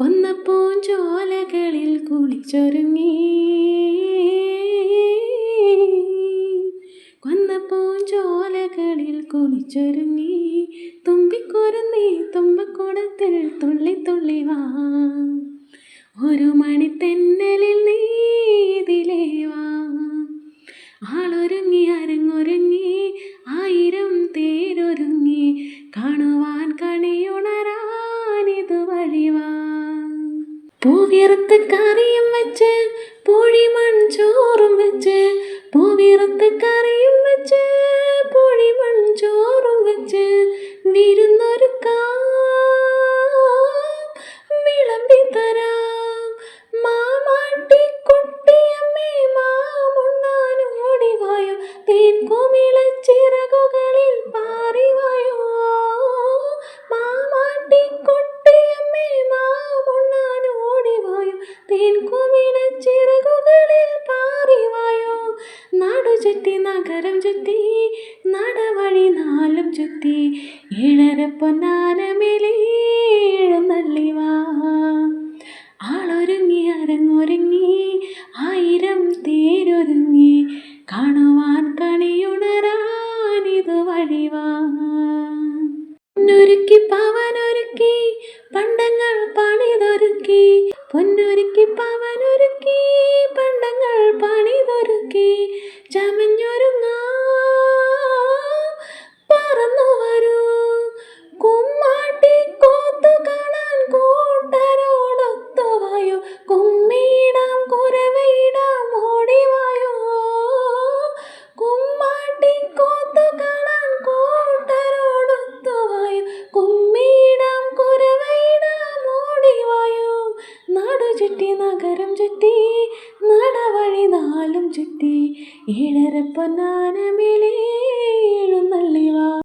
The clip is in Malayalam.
കൊന്നപ്പൂഞ്ചോലകളിൽ കുളിച്ചൊരുങ്ങി. കൊന്നപ്പൂഞ്ചോലകളിൽ കുളിച്ചൊരുങ്ങി. തുമ്പിക്കുരുന്നി തുമ്പക്കുടത്തിൽ തുള്ളി തുള്ളി വാ. ഒരു മണിത്തെന്നലിൽ നീതിലേവാ ആളൊരു പൂവിറുത്ത് കറിയും വെച്ച് പൂഴി മൺചോറും വെച്ച് പൂവിറുത്ത് കറിയും വെച്ച് പൂഴി മൺചോറും വെച്ച് വിരുന്നൊരു വിളമ്പിത്തരാം മാമാട്ടി കുട്ടിയമ്മേ മാമുണ്ണാനോടിവായോ തേൻ കുമിളച്ചിറകുകളിൽ പാറിവായോ ചുറ്റി നഗരം ചുറ്റി നടവഴി നാലും ചുറ്റി ഏഴര പൊന്നാനമിലേ എഴുന്നള്ളിവാ. ആളൊരുങ്ങി അരങ്ങൊരുങ്ങി ആയിരം തേരൊരുങ്ങി കാണുവാൻ വഴിവാ. പൊന്നൊരുക്കി പവനൊരുക്കി പണ്ടങ്ങൾ പണിതൊരുക്കി പൊന്നൊരുക്കി പവനൊരുക്കി പണ്ടങ്ങൾ പണിതൊരുക്കി Diamond ചുറ്റി നഗരം ചുറ്റി നടവഴി നാലും ചുറ്റി പൊന്നാനമിലേ